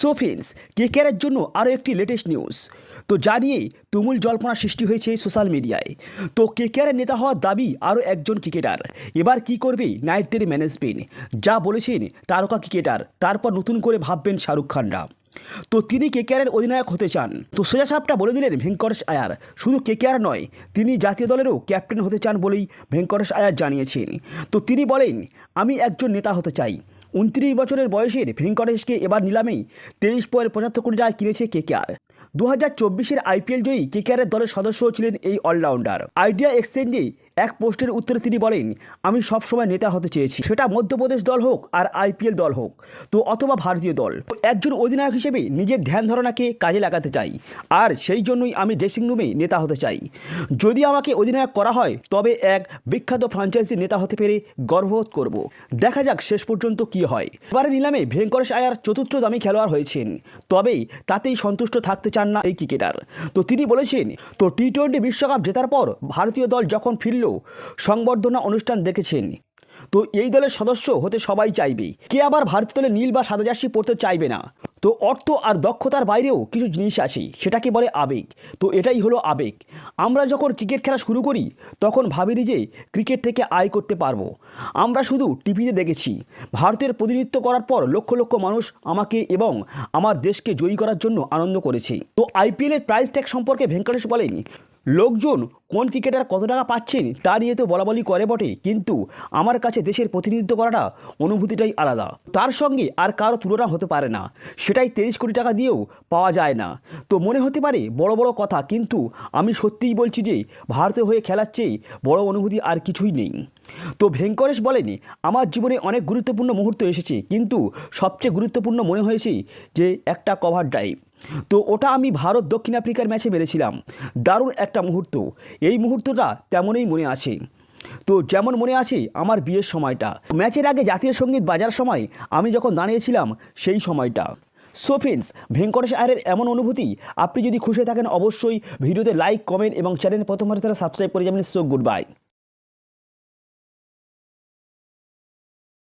সোফিন্স, কেকেআরের জন্য আরও একটি লেটেস্ট নিউজ। তো জানিয়েই তুমুল জল্পনা সৃষ্টি হয়েছে সোশ্যাল মিডিয়ায়। তো কেকেআরের নেতা হওয়ার দাবি আরও একজন ক্রিকেটার। এবার কি করবে নাইটদের ম্যানেজমেন্ট? যা বলেছেন তারকা ক্রিকেটার, তারপর নতুন করে ভাববেন শাহরুখ খানরা। তো তিনি কেকেআরের অধিনায়ক হতে চান। তো সোজা সাপটা বলে দিলেন ভেঙ্কটেশ আয়ার। শুধু কেকেআর নয়, তিনি জাতীয় দলেরও ক্যাপ্টেন হতে চান বলেই ভেঙ্কটেশ আয়ার জানিয়েছেন। তো তিনি বলেন, আমি একজন নেতা হতে চাই। উনত্রিশ বছরের বয়সের ভেঙ্কটেশকে এবার নিলামেই তেইশ পয়েন্ট পঁচাত্তর কোটি টাকা কিনেছে কেকেআর দু হাজার চব্বিশের আইপিএল জয়ী কেকেআরের দলের সদস্য ছিলেন এই অলরাউন্ডার। আইডিয়া এক্সচেঞ্জে এক পোস্টের উত্তরে তিনি বলেন, আমি সবসময় নেতা হতে চেয়েছি। সেটা মধ্যপ্রদেশ দল হোক আর আইপিএল দল হোক, তো অথবা ভারতীয় দল। একজন অধিনায়ক হিসেবে নিজের ধ্যান ধারণাকে কাজে লাগাতে চাই, আর সেই জন্যই আমি ড্রেসিং রুমে নেতা হতে চাই। যদি আমাকে অধিনায়ক করা হয়, তবে এক বিখ্যাত ফ্র্যাঞ্চাইজির নেতা হতে পেরে গর্ববোধ করব। দেখা যাক শেষ পর্যন্ত কি হয়। এবারে নিলামে ভেঙ্কটেশ আয়ার চতুর্থ দামি খেলোয়াড় হয়েছেন, তবেই তাতেই সন্তুষ্ট থাকতে চান না এই ক্রিকেটার। তো তিনি বলেছেন, তো টি টোয়েন্টি বিশ্বকাপ জেতার পর ভারতীয় দল যখন ফিরল, সংবর্ধনা অনুষ্ঠান দেখেছেন। তো এই দলের সদস্য হতে সবাই চাইবে। কে আবার ভারতীয় দলে নীল বা সাদা জার্সি পড়তে চাইবে না? তো অর্থ আর দক্ষতার বাইরেও কিছু জিনিস আছে, সেটাকে বলে আবেগ। তো এটাই হলো আবেগ। আমরা যখন ক্রিকেট খেলা শুরু করি, তখন ভাবিনি যে ক্রিকেট থেকে আয় করতে পারব। আমরা শুধু টিভিতে দেখেছি। ভারতের প্রতিনিধিত্ব করার পর লক্ষ লক্ষ মানুষ আমাকে এবং আমার দেশকে জয়ী করার জন্য আনন্দ করেছে। তো আইপিএলের প্রাইস ট্যাগ সম্পর্কে ভেঙ্কটেশ বলেন লোকজন কোন ক্রিকেটার কত টাকা পাচ্ছেন তা নিয়ে তো বলা বলি করে বটে, কিন্তু আমার কাছে দেশের প্রতিনিধিত্ব করাটা অনুভূতিটাই আলাদা। তার সঙ্গে আর কারও তুলনা হতে পারে না, সেটাই তেইশ কোটি টাকা দিয়েও পাওয়া যায় না। তো মনে হতে পারে বড় বড় কথা, কিন্তু আমি সত্যিই বলছি যে ভারতে হয়ে খেলার চেয়ে বড় অনুভূতি আর কিছুই নেই। তো ভেঙ্কটেশ বলেনি, আমার জীবনে অনেক গুরুত্বপূর্ণ মুহূর্ত এসেছে, কিন্তু সবচেয়ে গুরুত্বপূর্ণ মনে হয়েছে যে একটা কভার ড্রাইভ। তো ওটা আমি ভারত দক্ষিণ আফ্রিকার ম্যাচে মেরেছিলাম। দারুণ একটা মুহূর্ত। এই মুহূর্তটা তেমনই মনে আছে। তো যেমন মনে আছে আমার বিয়ের সময়টা। ম্যাচের আগে জাতীয় সংগীত বাজার সময় আমি যখন দাঁড়িয়েছিলাম সেই সময়টা। সো ফ্রেন্ডস ভেঙ্কটেশ আয়ারের এমন অনুভূতি, আপনি যদি খুশি থাকেন অবশ্যই ভিডিওতে লাইক কমেন্ট এবং চ্যানেল প্রথমবার তারা সাবস্ক্রাইব করে যাবেন। So good bye